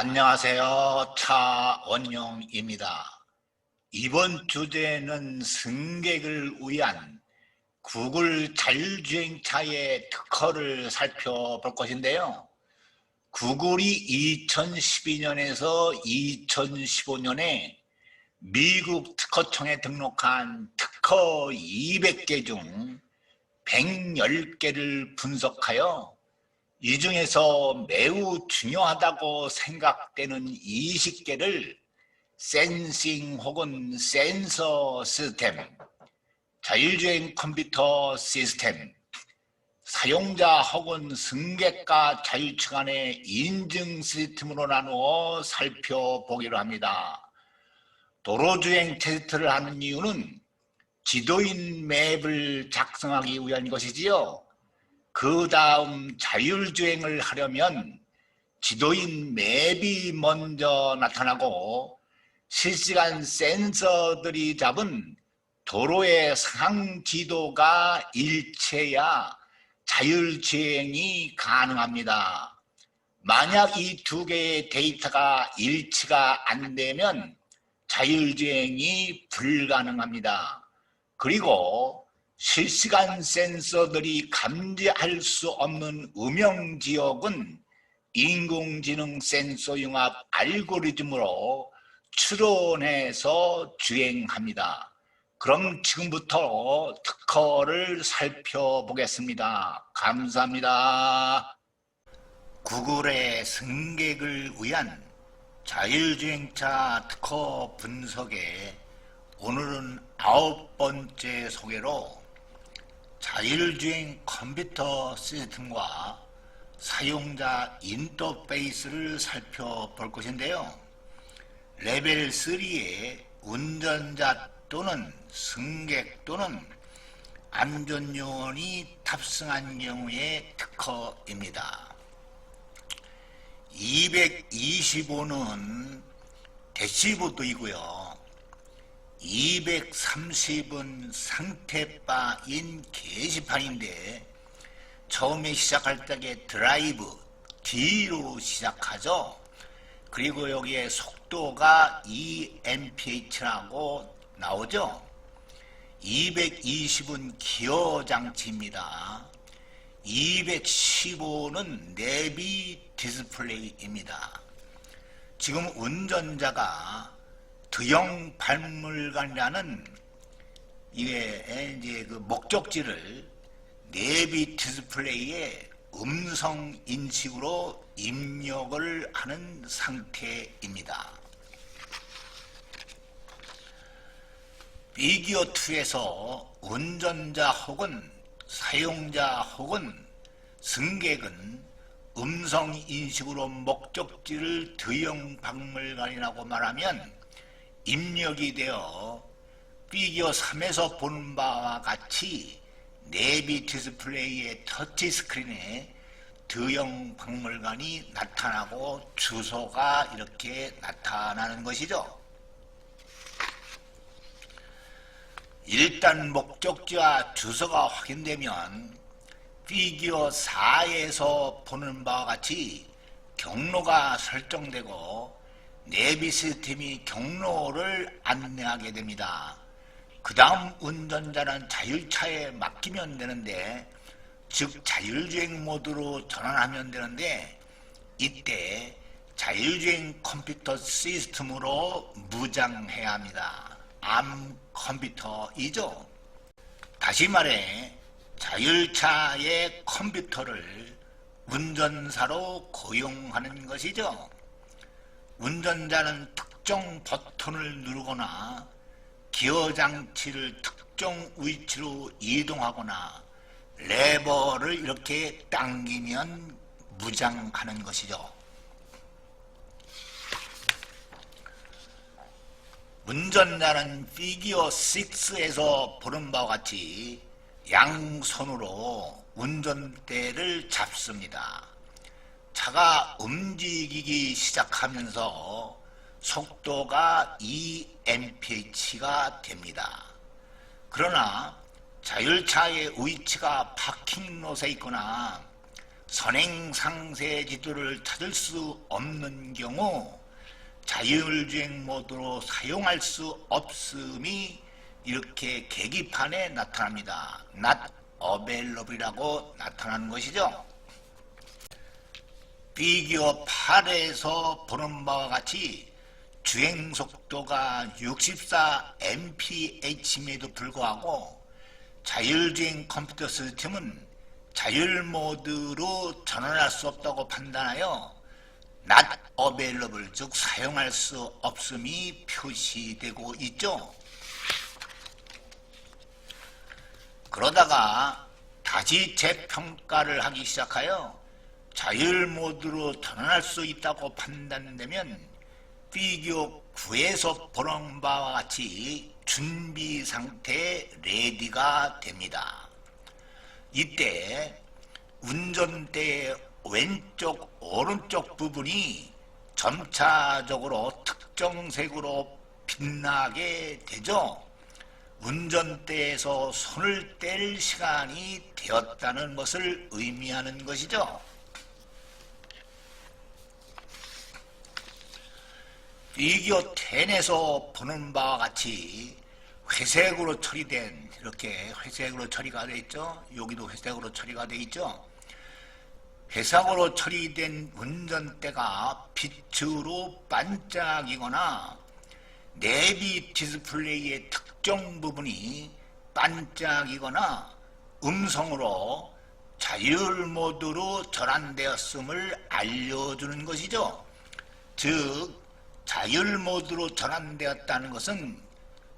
안녕하세요. 차원용입니다. 이번 주제는 승객을 위한 구글 자율주행차의 특허를 살펴볼 것인데요. 구글이 2012년에서 2015년에 미국 특허청에 등록한 특허 200개 중 110개를 분석하여 이 중에서 매우 중요하다고 생각되는 20개를 센싱 혹은 센서 시스템, 자율주행 컴퓨터 시스템, 사용자 혹은 승객과 자율측 간의 인증 시스템으로 나누어 살펴보기로 합니다. 도로주행 테스트를 하는 이유는 지도인 맵을 작성하기 위한 것이지요. 그 다음 자율주행을 하려면 지도인 맵이 먼저 나타나고 실시간 센서들이 잡은 도로의 상황 지도가 일체야 자율주행이 가능합니다. 만약 이 두 개의 데이터가 일치가 안 되면 자율주행이 불가능합니다. 그리고 실시간 센서들이 감지할 수 없는 음영 지역은 인공지능 센서 융합 알고리즘으로 추론해서 주행합니다. 그럼 지금부터 특허를 살펴보겠습니다. 감사합니다. 구글의 승객을 위한 자율주행차 특허 분석에 오늘은 아홉 번째 소개로 자율주행 컴퓨터 시스템과 사용자 인터페이스를 살펴볼 것인데요. 레벨 3의 운전자 또는 승객 또는 안전요원이 탑승한 경우의 특허입니다. 225는 대시보드이고요. 230은 상태바인 게시판인데 처음에 시작할 때에 드라이브 D로 시작하죠. 그리고 여기에 속도가 EMPH라고 나오죠. 220은 기어 장치입니다. 215는 내비 디스플레이입니다. 지금 운전자가 드형 박물관이라는 이제 그 목적지를 내비 디스플레이에 음성 인식으로 입력을 하는 상태입니다. 비기어 2에서 운전자 혹은 사용자 혹은 승객은 음성 인식으로 목적지를 드형 박물관이라고 말하면 입력이 되어 피규어 3에서 보는 바와 같이 내비 디스플레이의 터치 스크린에 드형 박물관이 나타나고 주소가 이렇게 나타나는 것이죠. 일단 목적지와 주소가 확인되면 피규어 4에서 보는 바와 같이 경로가 설정되고 내비 시스템이 경로를 안내하게 됩니다. 그 다음 운전자는 자율차에 맡기면 되는데 즉 자율주행 모드로 전환하면 되는데 이때 자율주행 컴퓨터 시스템으로 무장해야 합니다. 암 컴퓨터이죠. 다시 말해 자율차의 컴퓨터를 운전사로 고용하는 것이죠. 운전자는 특정 버튼을 누르거나 기어 장치를 특정 위치로 이동하거나 레버를 이렇게 당기면 무장하는 것이죠. 운전자는 피기어 6에서 보는 바와 같이 양손으로 운전대를 잡습니다. 차가 움직이기 시작하면서 속도가 2mph가 됩니다. 그러나 자율차의 위치가 파킹롯에 있거나 선행 상세 지도를 찾을 수 없는 경우 자율주행 모드로 사용할 수 없음이 이렇게 계기판에 나타납니다. not available이라고 나타나는 것이죠. 비교 8에서 보는 바와 같이 주행 속도가 64 mph임에도 불구하고 자율주행 컴퓨터 시스템은 자율 모드로 전환할 수 없다고 판단하여 not available 즉 사용할 수 없음이 표시되고 있죠. 그러다가 다시 재평가를 하기 시작하여 자율 모드로 전환할 수 있다고 판단되면 피규어 9에서 보는 바와 같이 준비 상태 레디가 됩니다. 이때 운전대의 왼쪽 오른쪽 부분이 점차적으로 특정색으로 빛나게 되죠. 운전대에서 손을 뗄 시간이 되었다는 것을 의미하는 것이죠. 비교 10에서 보는 바와 같이 회색으로 처리된 이렇게 회색으로 처리가 되어 있죠. 여기도 회색으로 처리가 되어 있죠. 회색으로 처리된 운전대가 빛으로 반짝이거나 내비 디스플레이의 특정 부분이 반짝이거나 음성으로 자율 모드로 전환되었음을 알려주는 것이죠. 즉 자율 모드로 전환되었다는 것은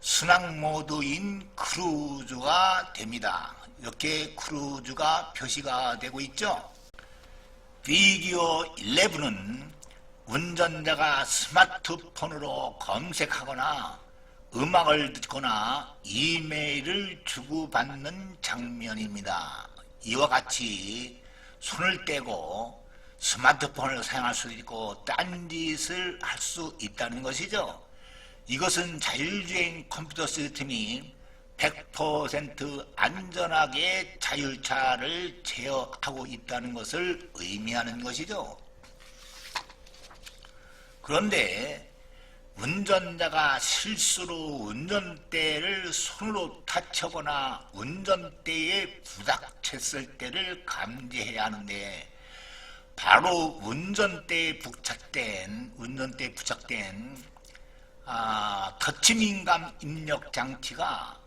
순항 모드인 크루즈가 됩니다. 이렇게 크루즈가 표시가 되고 있죠. 비디오 11은 운전자가 스마트폰으로 검색하거나 음악을 듣거나 이메일을 주고받는 장면입니다. 이와 같이 손을 떼고 스마트폰을 사용할 수 있고 딴짓을 할 수 있다는 것이죠. 이것은 자율주행 컴퓨터 시스템이 100% 안전하게 자율차를 제어하고 있다는 것을 의미하는 것이죠. 그런데 운전자가 실수로 운전대를 손으로 타쳐거나 운전대에 부닥쳤을 때를 감지해야 하는데 바로 운전대에 부착된 운전대에 부착된 아, 터치 민감 입력 장치가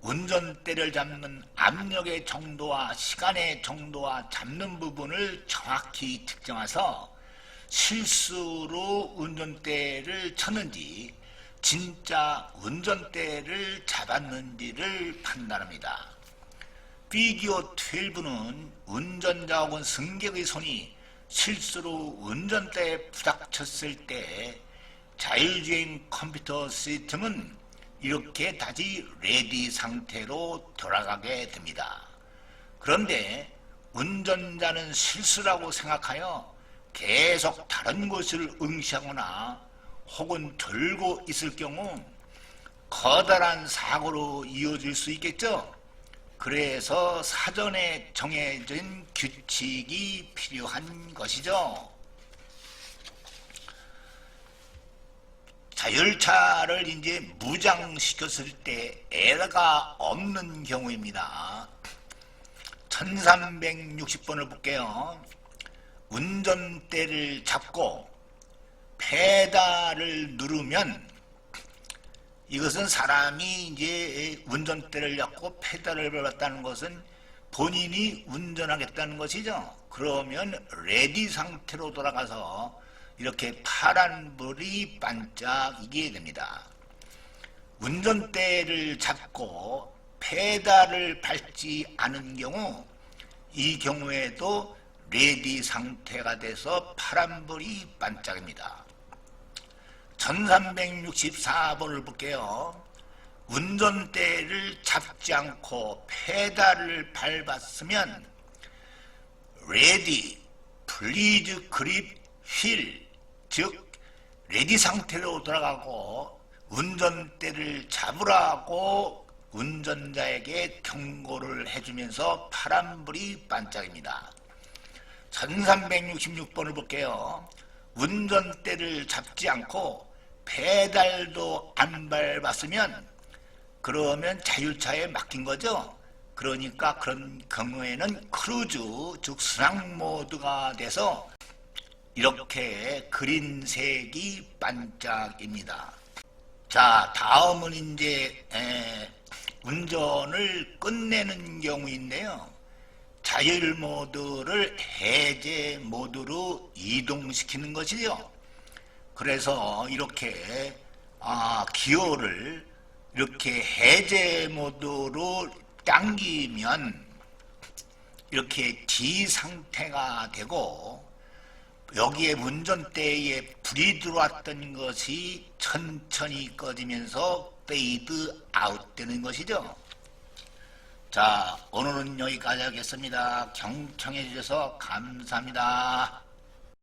운전대를 잡는 압력의 정도와 시간의 정도와 잡는 부분을 정확히 측정해서 실수로 운전대를 쳤는지 진짜 운전대를 잡았는지를 판단합니다. 비디오 12는 운전자 혹은 승객의 손이 실수로 운전대에 부닥쳤을 때 자율주행 컴퓨터 시스템은 이렇게 다시 레디 상태로 돌아가게 됩니다. 그런데 운전자는 실수라고 생각하여 계속 다른 것을 응시하거나 혹은 들고 있을 경우 커다란 사고로 이어질 수 있겠죠. 그래서 사전에 정해진 규칙이 필요한 것이죠. 자율차를 이제 무장시켰을 때 에러가 없는 경우입니다. 1360번을 볼게요. 운전대를 잡고 페달을 누르면 이것은 사람이 이제 운전대를 잡고 페달을 밟았다는 것은 본인이 운전하겠다는 것이죠. 그러면 레디 상태로 돌아가서 이렇게 파란 불이 반짝이게 됩니다. 운전대를 잡고 페달을 밟지 않은 경우 이 경우에도 레디 상태가 돼서 파란불이 반짝입니다. 1364번을 볼게요. 운전대를 잡지 않고 페달을 밟았으면 레디, 플리즈 그립 휠, 즉 레디 상태로 돌아가고 운전대를 잡으라고 운전자에게 경고를 해주면서 파란불이 반짝입니다. 1366번을 볼게요. 운전대를 잡지 않고 페달도 안 밟았으면 그러면 자율차에 맡긴 거죠. 그러니까 그런 경우에는 크루즈 즉 순항 모드가 돼서 이렇게 그린 색이 반짝입니다. 자 다음은 이제 에, 운전을 끝내는 경우인데요. 자율 모드를 해제 모드로 이동시키는 것이죠. 그래서 이렇게 아, 기어를 이렇게 해제 모드로 당기면 이렇게 D 상태가 되고 여기에 운전대에 불이 들어왔던 것이 천천히 꺼지면서 페이드 아웃 되는 것이죠. 자, 오늘은 여기까지 하겠습니다. 경청해 주셔서 감사합니다.